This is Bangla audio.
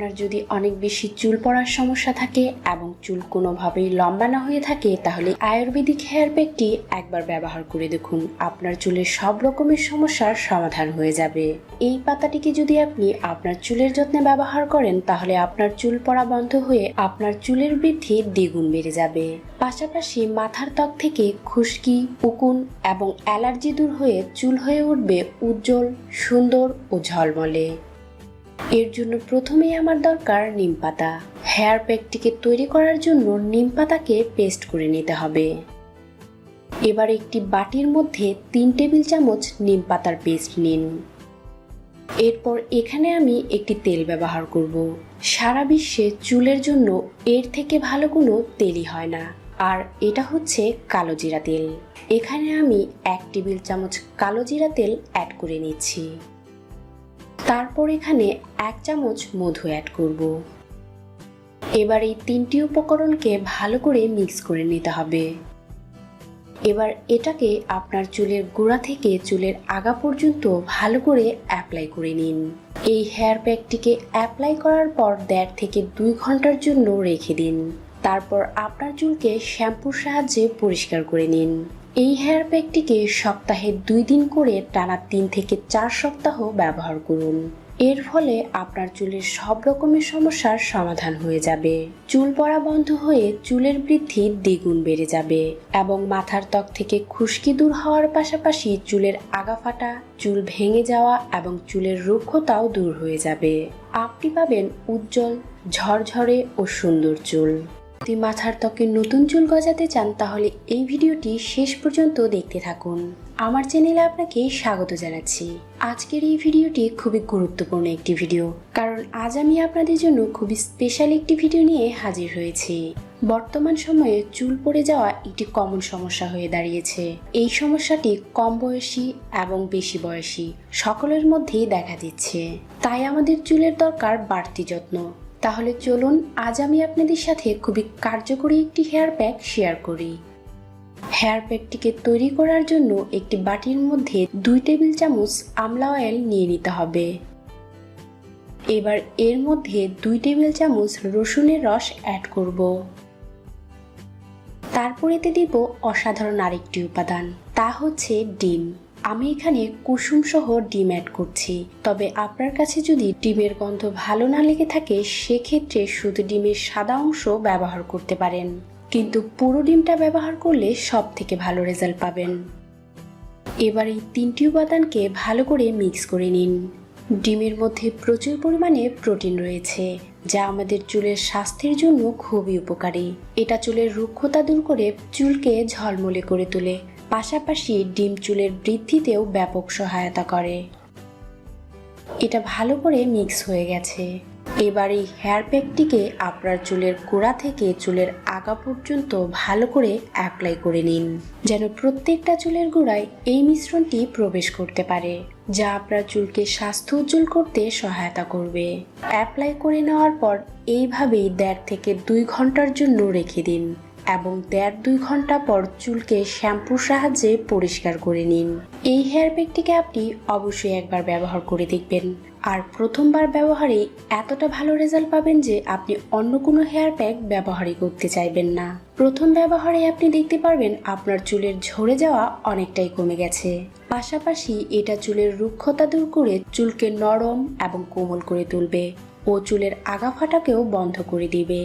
আপনার যদি অনেক বেশি চুল পড়ার সমস্যা থাকে এবং চুল কোনোভাবেই লম্বা না হয়ে থাকে, তাহলে আয়ুর্বেদিক হেয়ার প্যাকটি একবার ব্যবহার করে দেখুন। আপনার চুলের সব রকমের সমস্যার সমাধান হয়ে যাবে। এই পাতাটিকে যদি আপনি আপনার চুলের যত্নে ব্যবহার করেন, তাহলে আপনার চুল পড়া বন্ধ হয়ে আপনার চুলের বৃদ্ধি দ্বিগুণ বেড়ে যাবে। পাশাপাশি মাথার ত্বক থেকে খুশকি, উকুন এবং অ্যালার্জি দূর হয়ে চুল হয়ে উঠবে উজ্জ্বল, সুন্দর ও ঝলমলে। এর জন্য প্রথমেই আমার দরকার নিম পাতা। হেয়ার প্যাকটিকে তৈরি করার জন্য নিম পাতাকে পেস্ট করে নিতে হবে। এবার একটি বাটির মধ্যে তিন টেবিল চামচ নিম পাতার পেস্ট নিন। এরপর এখানে আমি একটি তেল ব্যবহার করব। সারা বিশ্বে চুলের জন্য এর থেকে ভালো কোনো তেলই হয় না। আর এটা হচ্ছে কালো জিরা তেল। এখানে আমি এক টেবিল চামচ কালো জিরা তেল অ্যাড করে নিচ্ছি। তারপর এখানে এক চামচ মধু অ্যাড করব। এবার এই তিনটি উপকরণকে ভালো করে মিক্স করে নিতে হবে। এবার এটাকে আপনার চুলের গোড়া থেকে চুলের আগা পর্যন্ত ভালো করে অ্যাপ্লাই করে নিন। এই হেয়ার প্যাকটিকে অ্যাপ্লাই করার পর দেড় থেকে দুই ঘণ্টার জন্য রেখে দিন। তারপর আপনার চুলকে শ্যাম্পুর সাহায্যে পরিষ্কার করে নিন। এই হেয়ার প্যাকটিকে সপ্তাহে দুই দিন করে টানা তিন থেকে চার সপ্তাহ ব্যবহার করুন। এর ফলে আপনার চুলের সব রকমের সমস্যার সমাধান হয়ে যাবে। চুল পড়া বন্ধ হয়ে চুলের বৃদ্ধি দ্বিগুণ বেড়ে যাবে এবং মাথার ত্বক থেকে খুশকি দূর হওয়ার পাশাপাশি চুলের আগা ফাটা চুল ভেঙে যাওয়া এবং চুলের রুক্ষতাও দূর হয়ে যাবে। আপনি পাবেন উজ্জ্বল, ঝরঝরে ও সুন্দর চুল। যদি মাথার ত্বকে নতুন চুল গজাতে চান, তাহলে এই ভিডিওটি শেষ পর্যন্ত দেখতে থাকুন। আমার চ্যানেলে আপনাকে স্বাগত জানাচ্ছি। আজকের এই ভিডিওটি খুবই গুরুত্বপূর্ণ একটি ভিডিও, কারণ আজ আমি আপনাদের জন্য খুবই স্পেশাল একটি ভিডিও নিয়ে হাজির হয়েছি। বর্তমান সময়ে চুল পড়ে যাওয়া একটি কমন সমস্যা হয়ে দাঁড়িয়েছে। এই সমস্যাটি কম বয়সী এবং বেশি বয়সী সকলের মধ্যেই দেখা দিচ্ছে। তাই আমাদের চুলের দরকার বাড়তি যত্ন। তাহলে চলুন, আজ আমি আপনাদের সাথে খুবই কার্যকরী একটি হেয়ার প্যাক শেয়ার করি। হেয়ার প্যাকটিকে তৈরি করার জন্য একটি বাটির মধ্যে দুই টেবিল চামচ আমলা অয়েল নিয়ে নিতে হবে। এবার এর মধ্যে দুই টেবিল চামচ রসুনের রস অ্যাড করব। তারপর এতে দিব অসাধারণ আরেকটি উপাদান, তা হচ্ছে ডিম। আমি এখানে কুসুম সহ ডিম অ্যাড করছি। তবে আপনার কাছে যদি ডিমের গন্ধ ভালো না লেগে থাকে, সেক্ষেত্রে শুধু ডিমের সাদা অংশ ব্যবহার করতে পারেন। কিন্তু পুরো ডিমটা ব্যবহার করলে সব থেকে ভালো রেজাল্ট পাবেন। এবার এই তিনটি উপাদানকে ভালো করে মিক্স করে নিন। ডিমের মধ্যে প্রচুর পরিমাণে প্রোটিন রয়েছে, যা আমাদের চুলের স্বাস্থ্যের জন্য খুবই উপকারী। এটা চুলের রুক্ষতা দূর করে চুলকে ঝলমলে করে তোলে। পাশাপাশি ডিম চুলের বৃদ্ধিতেও ব্যাপক সহায়তা করে। এটা ভালো করে মিক্স হয়ে গেছে। এবার এই হেয়ার প্যাকটিকে আপনার চুলের গোড়া থেকে চুলের আগা পর্যন্ত ভালো করে অ্যাপ্লাই করে নিন, যেন প্রত্যেকটা চুলের গোড়ায় এই মিশ্রণটি প্রবেশ করতে পারে, যা আপনার চুলকে স্বাস্থ্য উজ্জ্বল করতে সহায়তা করবে। অ্যাপ্লাই করে নেওয়ার পর এইভাবেই দেড় থেকে দুই ঘণ্টার জন্য রেখে দিন। এবং দেড় দুই ঘণ্টা পর চুলকে শ্যাম্পুর সাহায্যে পরিষ্কার করে নিন। এই হেয়ার প্যাকটিকে আপনি অবশ্যই একবার ব্যবহার করে দেখবেন। আর প্রথমবার ব্যবহারে এতটা ভালো রেজাল্ট পাবেন যে আপনি অন্য কোনো হেয়ার প্যাক ব্যবহারই করতে চাইবেন না। প্রথম ব্যবহারে আপনি দেখতে পারবেন আপনার চুলের ঝরে যাওয়া অনেকটাই কমে গেছে। পাশাপাশি এটা চুলের রুক্ষতা দূর করে চুলকে নরম এবং কোমল করে তুলবে ও চুলের আগা ফাটাকেও বন্ধ করে দিবে।